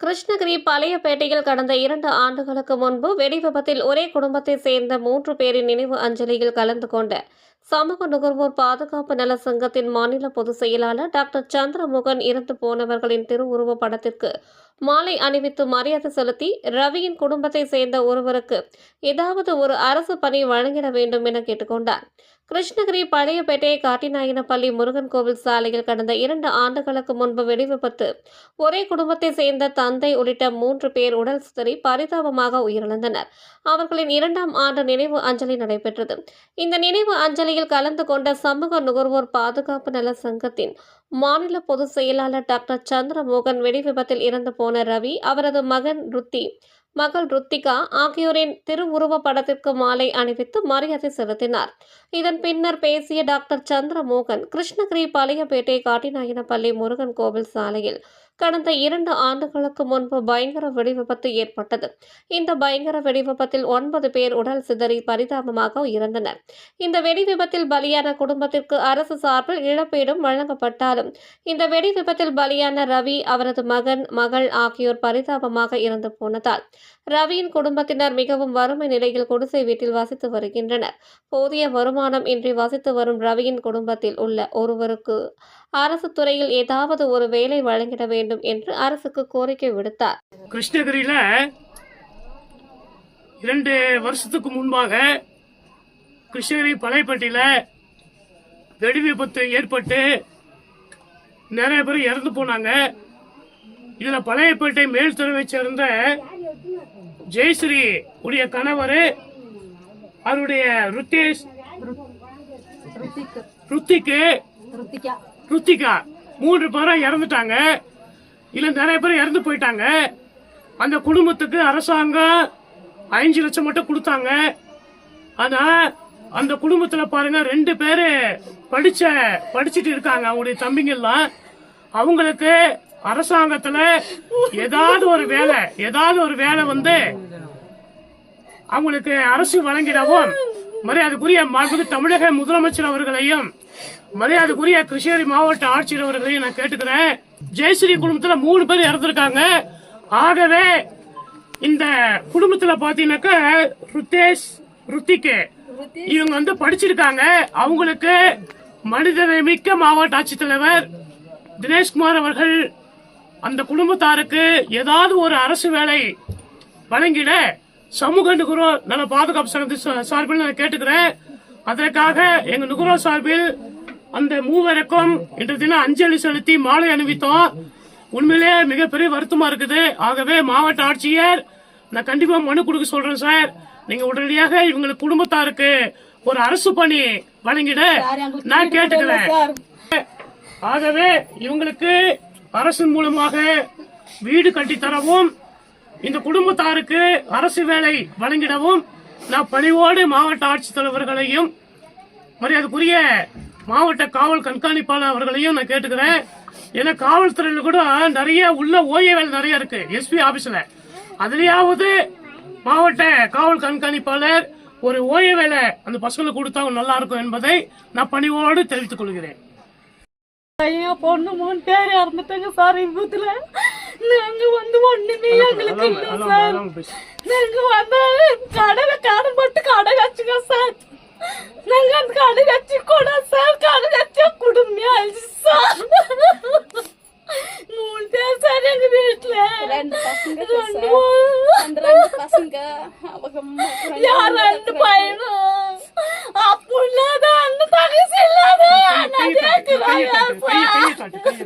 கிருஷ்ணகிரி பழையப்பேட்டையில் கடந்த இரண்டு ஆண்டுகளுக்கு முன்பு வெடிவிபத்தில் ஒரே குடும்பத்தைச் சேர்ந்த மூன்று பேரின் நினைவு அஞ்சலியில் கலந்து கொண்ட சமூக நுகர்வோர் பாதுகாப்பு நல சங்கத்தின் மாநில பொதுச் செயலாளர் டாக்டர் சந்திரமோகன் இறந்து போனவர்களின் திருவுருவ படத்திற்கு மாலை அணிவித்து மரியாதை செலுத்தி ரவியின் குடும்பத்தைச் சேர்ந்த ஒருவருக்கு ஏதாவது ஒரு அரசு பணி வழங்கிட வேண்டும் என கேட்டுக்கொண்டார். கிருஷ்ணகிரி பழையப்பேட்டை காட்டிநாயனப்பள்ளி முருகன் கோவில் சாலையில் கடந்த இரண்டு ஆண்டுகளுக்கு முன்பு வெடிவிபத்து. ஒரே குடும்பத்தை சேர்ந்த தந்தை உள்ளிட்ட மூன்று பேர் உடல் சிதறி பரிதாபமாக உயிரிழந்தனர். அவர்களின் இரண்டாம் ஆண்டு நினைவு அஞ்சலி நடைபெற்றது. இந்த நினைவு அஞ்சலியில் கலந்து கொண்ட சமூக நுகர்வோர் பாதுகாப்பு நல சங்கத்தின் மாநில பொதுச் செயலாளர் டாக்டர் சந்திரமோகன் வெடிவிபத்தில் இறந்து போன ரவி அவரது மகன் ருத்தி மகள் ருத்திகா ஆகியோரின் திருவுருவ படத்திற்கு மாலை அணிவித்து மரியாதை செலுத்தினார். இதன் பின்னர் பேசிய டாக்டர் சந்திரமோகன் கிருஷ்ணகிரி பழையபேட்டை காட்டிநாயனப்பள்ளி முருகன் கோவில் சாலையில் கடந்த இரண்டு ஆண்டுகளுக்கு முன்பு பயங்கர வெடிவிபத்து ஏற்பட்டது. இந்த பயங்கர வெடிவிபத்தில் ஒன்பது பேர் உடல் சிதறி பரிதாபமாக இறந்தனர். இந்த வெடிவிபத்தில் பலியான குடும்பத்திற்கு அரசு சார்பில் இழப்பீடும் வழங்கப்பட்டாலும் இந்த வெடி விபத்தில் பலியான ரவி அவரது மகன் மகள் ஆகியோர் பரிதாபமாக இறந்து போனதால் ரவியின் குடும்பத்தினர் மிகவும் வறுமை நிலையில் குடிசை வீட்டில் வசித்து வருகின்றனர். போதிய வருமானம் இன்றி வசித்து வரும் ரவியின் குடும்பத்தில் உள்ள ஒருவருக்கு அரசு துறையில் ஏதாவது ஒரு வேலை வழங்கிட வேண்டும் என்று அரசுக்கு கோரிக்கை விடுத்தார். கிருஷ்ணகிரியில இரண்டு வருஷத்துக்கு முன்பாக கிருஷ்ணகிரி பழையப்பட்டியில வெடி விபத்து ஏற்பட்டு நிறைய பேர் இறந்து போனாங்க. இதுல பழையப்பேட்டை மேல் தெருவை சேர்ந்த ஜெயஸ்ரீ உடைய கணவர் அவருடைய ருத்தேஷ் ருத்திக்கு ருத்திகா மூன்று பேரும் இறந்துட்டாங்க. இல்ல நிறைய பேர் இறந்து போயிட்டாங்க. அந்த குடும்பத்துக்கு அரசாங்கம் அஞ்சு லட்சம் மட்டும் கொடுத்தாங்க. ஆனா அந்த குடும்பத்துல பாருங்க ரெண்டு பேரு படிச்ச படிச்சுட்டு இருக்காங்க. அவங்களுடைய தம்பிங்க எல்லாம் அவங்களுக்கு அரசாங்கத்துல ஏதாவது ஒரு வேலை ஏதாவது ஒரு வேலை வந்து அவங்களுக்கு அரசு வழங்கிடவும் மரியாதைக்குரிய மாண்புக்கு தமிழக முதலமைச்சர் அவர்களையும் மரியாதைக்குரிய கிருஷ்ணகிரி மாவட்ட ஆட்சியர் அவர்களையும் நான் கேட்டுக்கிறேன். ஜெயஸ்ரீ குடும்பத்துல மூணு பேர் இறந்திருக்காங்க. ஆகவே இந்த குடும்பத்துல பாத்தீங்கன்னாக்கா ருத்தேஷ் ருத்திக்கு இவங்க வந்து படிச்சிருக்காங்க. அவங்களுக்கு மனிதனை மிக்க மாவட்ட ஆட்சித்தலைவர் தினேஷ்குமார் அவர்கள் அந்த குடும்பத்தாருக்கு ஏதாவது ஒரு அரசு வேலை வழங்கிட சமூக நுகர்வோர் நல பாதுகாப்பு சங்கத்து சா- சார்பில் நான் கேட்டுக்கிறேன். அதற்காக எங்க நுகர்வோர் சார்பில் அந்த மூவருக்கும் இன்று தினம் அஞ்சலி செலுத்தி மாலை அணிவித்தோம். உண்மையிலேயே மிகப்பெரிய வருத்தமா இருக்குது. ஆகவே மாவட்ட ஆட்சியர் நான் கண்டிப்பா மனு கொடுக்க சொல்றேன் சார். நீங்க உடனடியாக இவங்களுக்கு குடும்பத்தாருக்கு ஒரு அரசு பணி வழங்கிட நான் கேட்டுக்கிறேன். ஆகவே இவங்களுக்கு அரசின் மூலமாக வீடு கட்டி தரவும் இந்த குடும்பத்தாருக்கு அரசு வேலை வழங்கிடவும் நான் பணிவோடு மாவட்ட ஆட்சித்தலைவர்களையும் மரியாதைக்குரிய மாவட்ட காவல் கண்காணிப்பாளர் அவர்களையும் நான் கேட்டுக்கிறேன். ஏன்னா காவல்துறையில கூட நிறைய உள்ள ஓய்ய வேலை நிறைய இருக்கு எஸ்பி ஆபீஸ்ல அதுலயாவது மாவட்ட காவல் கண்காணிப்பாளர் ஒரு ஓய்ய வேலை அந்த பசங்களுக்கு கொடுத்தா நல்லா இருக்கும் என்பதை நான் பணிவோடு தெரிவித்துக் கொள்கிறேன். பொண்ணு மூணு பேர் இறந்துட்டாங்க சார் விபத்துல நாங்க வந்து ஒண்ணுமே எங்களுக்கு இல்ல சார். நாங்க வந்து கடையில கடன் போட்டு கடை வச்சுங்க சார். நாங்க அந்த கடை வச்சு கூட சார் கடை வச்ச குடும்பமே அழிச்சு சார் மூணு பேர் சார் எங்க வீட்டுல ரெண்டு பசங்க ரெண்டு அந்த ரெண்டு